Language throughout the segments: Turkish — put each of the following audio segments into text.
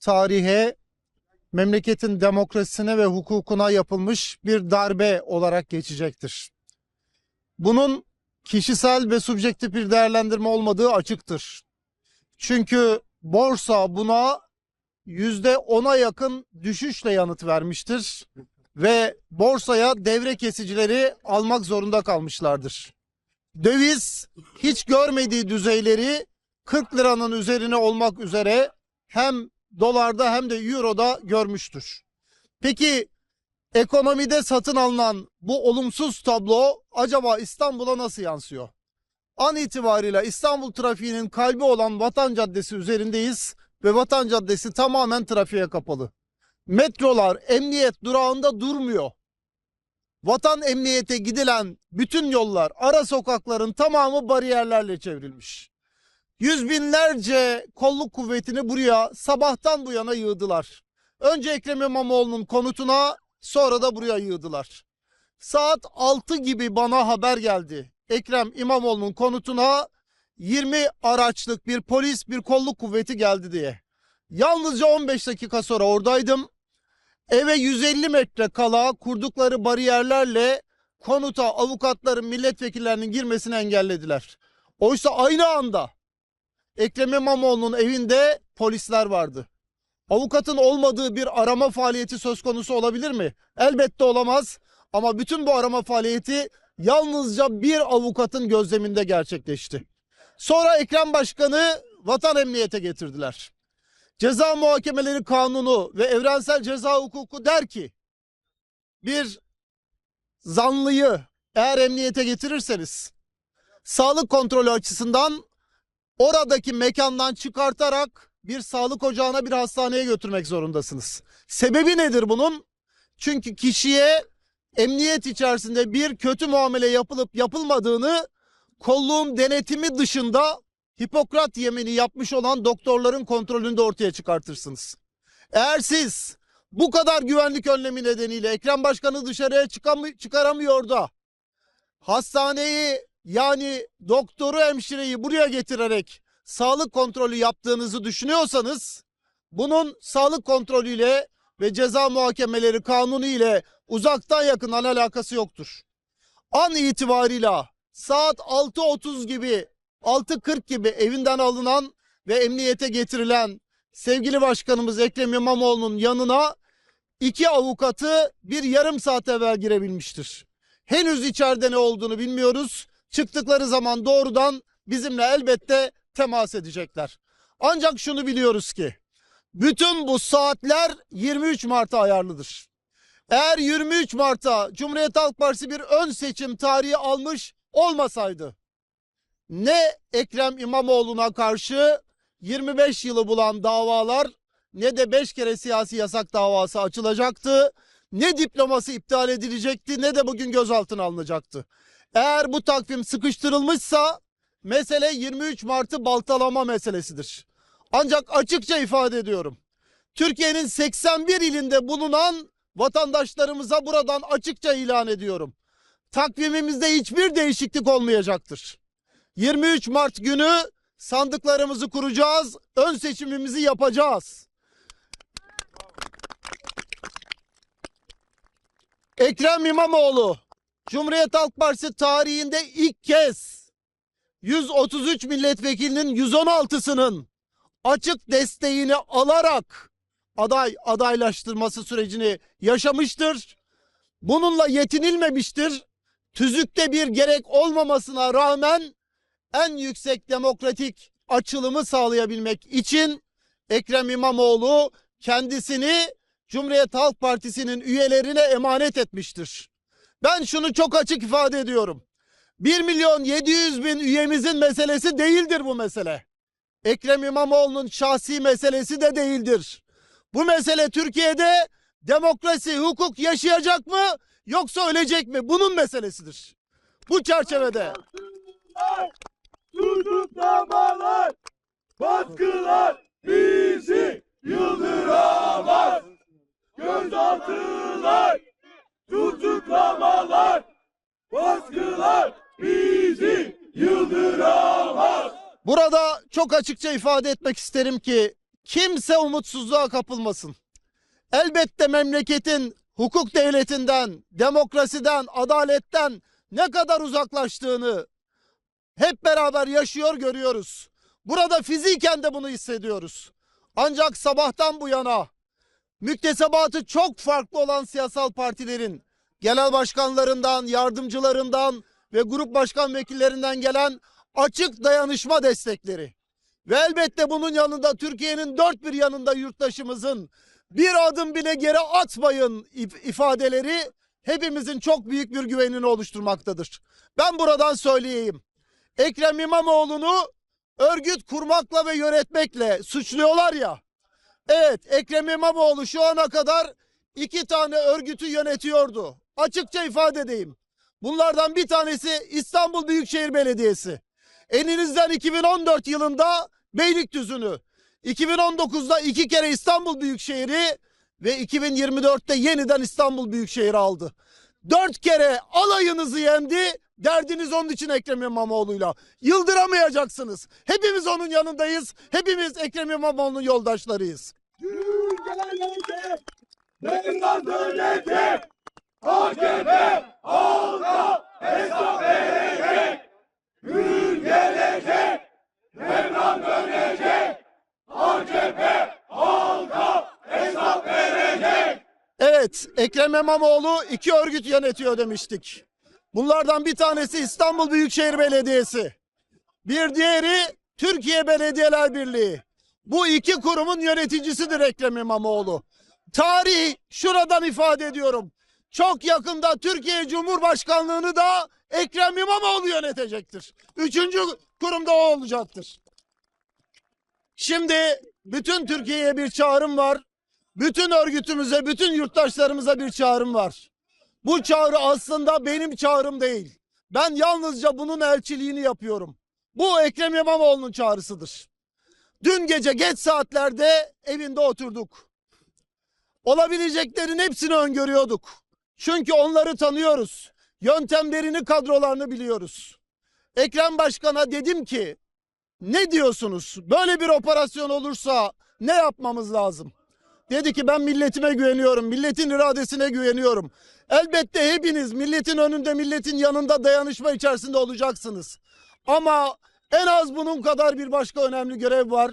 tarihe, memleketin demokrasisine ve hukukuna yapılmış bir darbe olarak geçecektir. Bunun kişisel ve subjektif bir değerlendirme olmadığı açıktır. Çünkü borsa buna yüzde ona yakın düşüşle yanıt vermiştir ve borsaya devre kesicileri almak zorunda kalmışlardır. Döviz hiç görmediği düzeyleri 40 liranın üzerine olmak üzere hem dolarda hem de euroda görmüştür. Peki ekonomide satın alınan bu olumsuz tablo acaba İstanbul'a nasıl yansıyor? An itibariyle İstanbul trafiğinin kalbi olan Vatan Caddesi üzerindeyiz ve Vatan Caddesi tamamen trafiğe kapalı. Metrolar emniyet durağında durmuyor. Vatan emniyete gidilen bütün yollar, ara sokakların tamamı bariyerlerle çevrilmiş. Yüz binlerce kolluk kuvvetini buraya sabahtan bu yana yığdılar. Önce Ekrem İmamoğlu'nun konutuna sonra da buraya yığdılar. Saat 6 gibi bana haber geldi. Ekrem İmamoğlu'nun konutuna 20 araçlık bir polis bir kolluk kuvveti geldi diye. Yalnızca 15 dakika sonra oradaydım. Eve 150 metre kala kurdukları bariyerlerle konuta avukatların milletvekillerinin girmesini engellediler. Oysa aynı anda Ekrem İmamoğlu'nun evinde polisler vardı. Avukatın olmadığı bir arama faaliyeti söz konusu olabilir mi? Elbette olamaz. Ama bütün bu arama faaliyeti yalnızca bir avukatın gözleminde gerçekleşti. Sonra Ekrem Başkanı vatan emniyete getirdiler. Ceza muhakemeleri kanunu ve evrensel ceza hukuku der ki bir zanlıyı eğer emniyete getirirseniz sağlık kontrolü açısından oradaki mekandan çıkartarak bir sağlık ocağına bir hastaneye götürmek zorundasınız. Sebebi nedir bunun? Çünkü kişiye emniyet içerisinde bir kötü muamele yapılıp yapılmadığını kolluğun denetimi dışında Hipokrat yemini yapmış olan doktorların kontrolünde ortaya çıkartırsınız. Eğer siz bu kadar güvenlik önlemi nedeniyle Ekrem Başkanı dışarıya çıkaramıyor da hastaneyi yani doktoru hemşireyi buraya getirerek sağlık kontrolü yaptığınızı düşünüyorsanız bunun sağlık kontrolüyle ve ceza muhakemeleri kanunu ile uzaktan yakından alakası yoktur. An itibarıyla saat 6.30 gibi 6.40 gibi evinden alınan ve emniyete getirilen sevgili başkanımız Ekrem İmamoğlu'nun yanına iki avukatı bir yarım saat evvel girebilmiştir. Henüz içeride ne olduğunu bilmiyoruz. Çıktıkları zaman doğrudan bizimle elbette temas edecekler. Ancak şunu biliyoruz ki bütün bu saatler 23 Mart'a ayarlıdır. Eğer 23 Mart'ta Cumhuriyet Halk Partisi bir ön seçim tarihi almış olmasaydı ne Ekrem İmamoğlu'na karşı 25 yılı bulan davalar ne de 5 kere siyasi yasak davası açılacaktı. Ne diploması iptal edilecekti ne de bugün gözaltına alınacaktı. Eğer bu takvim sıkıştırılmışsa mesele 23 Mart'ı baltalama meselesidir. Ancak açıkça ifade ediyorum. Türkiye'nin 81 ilinde bulunan vatandaşlarımıza buradan açıkça ilan ediyorum. Takvimimizde hiçbir değişiklik olmayacaktır. 23 Mart günü sandıklarımızı kuracağız, ön seçimimizi yapacağız. Ekrem İmamoğlu, Cumhuriyet Halk Partisi tarihinde ilk kez 133 milletvekilinin 116'sının açık desteğini alarak aday adaylaştırması sürecini yaşamıştır. Bununla yetinilmemiştir. Tüzükte bir gerek olmamasına rağmen en yüksek demokratik açılımı sağlayabilmek için Ekrem İmamoğlu kendisini Cumhuriyet Halk Partisi'nin üyelerine emanet etmiştir. Ben şunu çok açık ifade ediyorum. 1 milyon 700 bin üyemizin meselesi değildir bu mesele. Ekrem İmamoğlu'nun şahsi meselesi de değildir. Bu mesele Türkiye'de demokrasi, hukuk yaşayacak mı yoksa ölecek mi? Bunun meselesidir. Bu çerçevede Tutuklamalar, baskılar bizi yıldıramaz. Gözaltılar, tutuklamalar, baskılar bizi yıldıramaz. Burada çok açıkça ifade etmek isterim ki kimse umutsuzluğa kapılmasın. Elbette memleketin hukuk devletinden, demokrasiden, adaletten ne kadar uzaklaştığını hep beraber yaşıyor görüyoruz. Burada fiziken de bunu hissediyoruz. Ancak sabahtan bu yana müktesebatı çok farklı olan siyasal partilerin genel başkanlarından, yardımcılarından ve grup başkan vekillerinden gelen açık dayanışma destekleri ve elbette bunun yanında Türkiye'nin dört bir yanında yurttaşımızın bir adım bile geri atmayın if- ifadeleri hepimizin çok büyük bir güvenini oluşturmaktadır. Ben buradan söyleyeyim. Ekrem İmamoğlu'nu örgüt kurmakla ve yönetmekle suçluyorlar ya. Evet Ekrem İmamoğlu şu ana kadar iki tane örgütü yönetiyordu. Açıkça ifade edeyim. Bunlardan bir tanesi İstanbul Büyükşehir Belediyesi. Elinizden 2014 yılında Beylikdüzü'nü, 2019'da iki kere İstanbul Büyükşehir'i ve 2024'te yeniden İstanbul Büyükşehir'i aldı. Dört kere alayınızı yendi. Derdiniz onun için Ekrem İmamoğlu'yla. Yıldıramayacaksınız. Hepimiz onun yanındayız. Hepimiz Ekrem İmamoğlu'nun yoldaşlarıyız. Yürü gelecek. AKP halka hesap verecek. Yürü gelecek. Devran dönecek. AKP halka hesap verecek. Evet, Ekrem İmamoğlu iki örgüt yönetiyor demiştik. Bunlardan bir tanesi İstanbul Büyükşehir Belediyesi. Bir diğeri Türkiye Belediyeler Birliği. Bu iki kurumun yöneticisidir Ekrem İmamoğlu. Tarih şuradan ifade ediyorum. Çok yakında Türkiye Cumhurbaşkanlığını da Ekrem İmamoğlu yönetecektir. Üçüncü kurumda o olacaktır. Şimdi bütün Türkiye'ye bir çağrım var. Bütün örgütümüze, bütün yurttaşlarımıza bir çağrım var. Bu çağrı aslında benim çağrım değil. Ben yalnızca bunun elçiliğini yapıyorum. Bu Ekrem İmamoğlu'nun çağrısıdır. Dün gece geç saatlerde evinde oturduk. Olabileceklerin hepsini öngörüyorduk. Çünkü onları tanıyoruz. Yöntemlerini, kadrolarını biliyoruz. Ekrem Başkan'a dedim ki, ne diyorsunuz? Böyle bir operasyon olursa ne yapmamız lazım? Dedi ki ben milletime güveniyorum. Milletin iradesine güveniyorum. Elbette hepiniz milletin önünde, milletin yanında dayanışma içerisinde olacaksınız. Ama en az bunun kadar bir başka önemli görev var.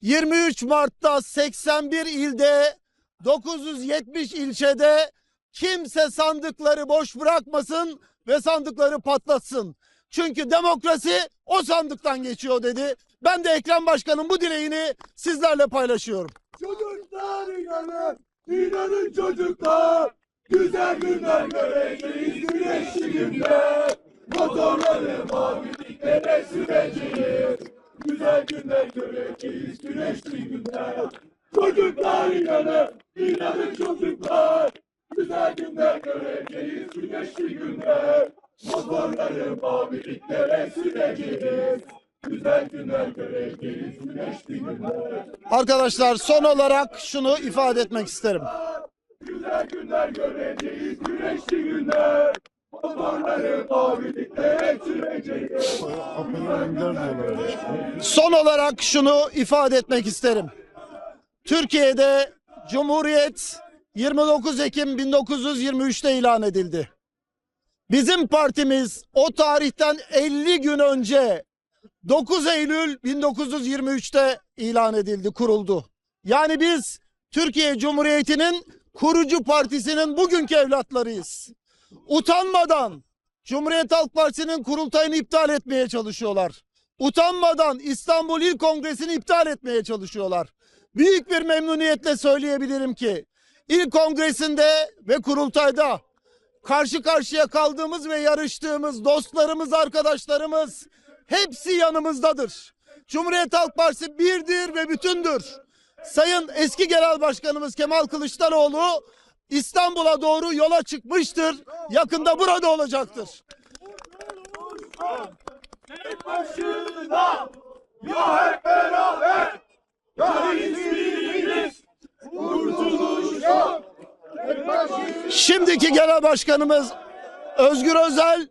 23 Mart'ta 81 ilde 970 ilçede kimse sandıkları boş bırakmasın ve sandıkları patlatsın. Çünkü demokrasi o sandıktan geçiyor dedi. Ben de Ekrem Başkan'ın bu dileğini sizlerle paylaşıyorum. Çocuklar inanın, inanın çocuklar. Güzel günler göreceğiz, güneşli günler. Motorları maviliklere süreceğiz. Güzel günler göreceğiz, güneşli günler. Çocuklar inanın, inanın çocuklar. Güzel günler göreceğiz, güneşli günler. Motorları maviliklere süreceğiz. Güzel günler göreceğiz, güneşli günler. Arkadaşlar son olarak şunu ifade etmek isterim. Güzel günler göreceğiz, güneşli günler. Motorları maviliklere süreceğiz. Son olarak şunu ifade etmek isterim. Türkiye'de Cumhuriyet 29 Ekim 1923'te ilan edildi. Bizim partimiz o tarihten 50 gün önce 9 Eylül 1923'te ilan edildi, kuruldu. Yani biz Türkiye Cumhuriyeti'nin kurucu partisinin bugünkü evlatlarıyız. Utanmadan Cumhuriyet Halk Partisi'nin kurultayını iptal etmeye çalışıyorlar. Utanmadan İstanbul İl Kongresi'ni iptal etmeye çalışıyorlar. Büyük bir memnuniyetle söyleyebilirim ki İl Kongresi'nde ve kurultayda karşı karşıya kaldığımız ve yarıştığımız dostlarımız, arkadaşlarımız hepsi yanımızdadır. Cumhuriyet Halk Partisi birdir ve bütündür. Sayın eski genel başkanımız Kemal Kılıçdaroğlu İstanbul'a doğru yola çıkmıştır. Yakında burada olacaktır. Tek başına, ya hep beraber, ya hiçbirimiz, kurtuluş yok. Tek başına. Şimdiki genel başkanımız Özgür Özel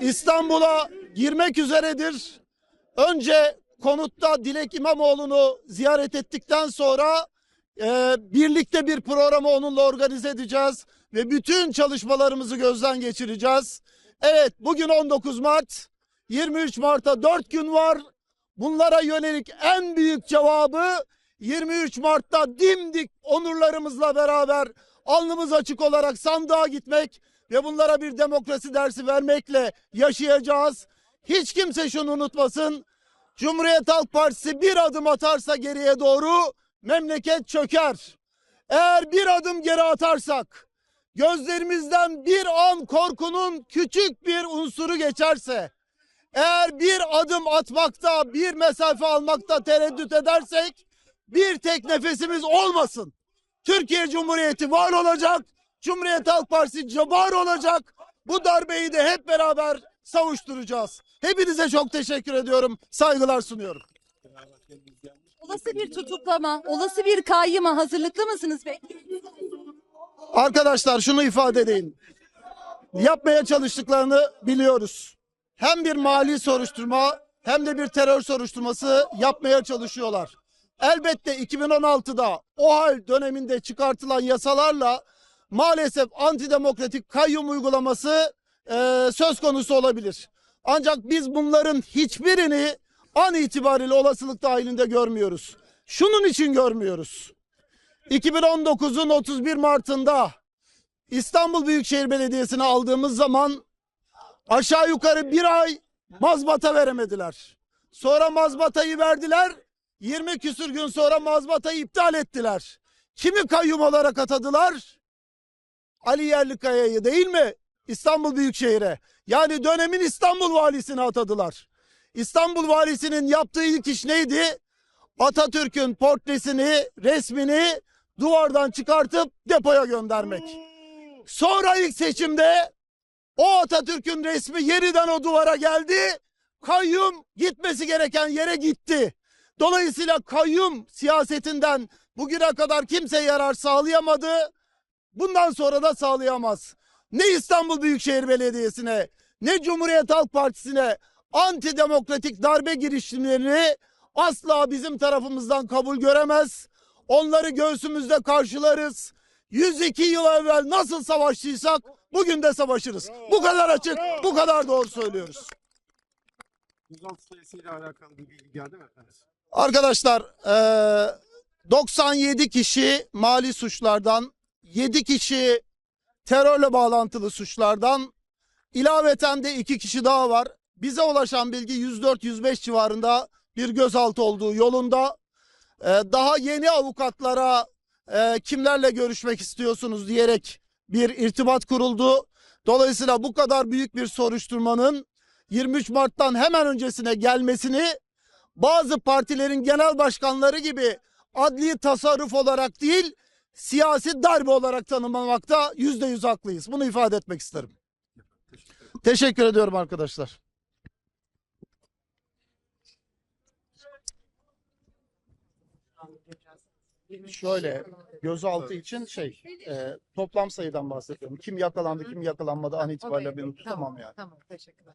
İstanbul'a girmek üzeredir. Önce konutta Dilek İmamoğlu'nu ziyaret ettikten sonra e, birlikte bir programı onunla organize edeceğiz ve bütün çalışmalarımızı gözden geçireceğiz. Evet bugün 19 Mart, 23 Mart'a 4 gün var. Bunlara yönelik en büyük cevabı 23 Mart'ta dimdik onurlarımızla beraber alnımız açık olarak sandığa gitmek ve bunlara bir demokrasi dersi vermekle yaşayacağız. Hiç kimse şunu unutmasın. Cumhuriyet Halk Partisi bir adım atarsa geriye doğru memleket çöker. Eğer bir adım geri atarsak, gözlerimizden bir an korkunun küçük bir unsuru geçerse, eğer bir adım atmakta, bir mesafe almakta tereddüt edersek, bir tek nefesimiz olmasın. Türkiye Cumhuriyeti var olacak, Cumhuriyet Halk Partisi var olacak. Bu darbeyi de hep beraber savuşturacağız. Hepinize çok teşekkür ediyorum, saygılar sunuyorum. Olası bir tutuklama, olası bir kayyıma hazırlıklı mısınız peki? Arkadaşlar şunu ifade edeyim. Yapmaya çalıştıklarını biliyoruz. Hem bir mali soruşturma hem de bir terör soruşturması yapmaya çalışıyorlar. Elbette 2016'da o hal döneminde çıkartılan yasalarla maalesef antidemokratik kayyum uygulaması e, söz konusu olabilir. Ancak biz bunların hiçbirini an itibariyle olasılık dahilinde görmüyoruz. Şunun için görmüyoruz. 2019'un 31 Mart'ında İstanbul Büyükşehir Belediyesi'ne aldığımız zaman aşağı yukarı bir ay mazbata veremediler. Sonra mazbatayı verdiler. 20 küsür gün sonra mazbatayı iptal ettiler. Kimi kayyum olarak atadılar? Ali Yerlikaya'yı değil mi? İstanbul Büyükşehir'e. Yani dönemin İstanbul valisini atadılar. İstanbul valisinin yaptığı ilk iş neydi? Atatürk'ün portresini, resmini duvardan çıkartıp depoya göndermek. Sonra ilk seçimde o Atatürk'ün resmi yeniden o duvara geldi. Kayyum gitmesi gereken yere gitti. Dolayısıyla kayyum siyasetinden bugüne kadar kimse yarar sağlayamadı. Bundan sonra da sağlayamaz. Ne İstanbul Büyükşehir Belediyesi'ne ne Cumhuriyet Halk Partisi'ne antidemokratik darbe girişimlerini asla bizim tarafımızdan kabul göremez. Onları göğsümüzde karşılarız. 102 yıl evvel nasıl savaştıysak bugün de savaşırız. Bu kadar açık, bu kadar doğru söylüyoruz. Gözaltı sayısıyla alakalı bir bilgi geldi mi efendim? Arkadaşlar eee, 97 kişi mali suçlardan, 7 kişi terörle bağlantılı suçlardan, ilaveten de 2 kişi daha var. Bize ulaşan bilgi 104-105 civarında bir gözaltı olduğu yolunda. Eee, daha yeni avukatlara eee, kimlerle görüşmek istiyorsunuz diyerek bir irtibat kuruldu. Dolayısıyla bu kadar büyük bir soruşturmanın 23 Mart'tan hemen öncesine gelmesini bazı partilerin genel başkanları gibi adli tasarruf olarak değil siyasi darbe olarak tanımlamakta yüzde yüz haklıyız. Bunu ifade etmek isterim. Teşekkür ediyorum arkadaşlar. Şöyle gözaltı için şey e, toplam sayıdan bahsediyorum. Kim yakalandı kim yakalanmadı an itibariyle benim tutamam yani. Tamam, teşekkürler.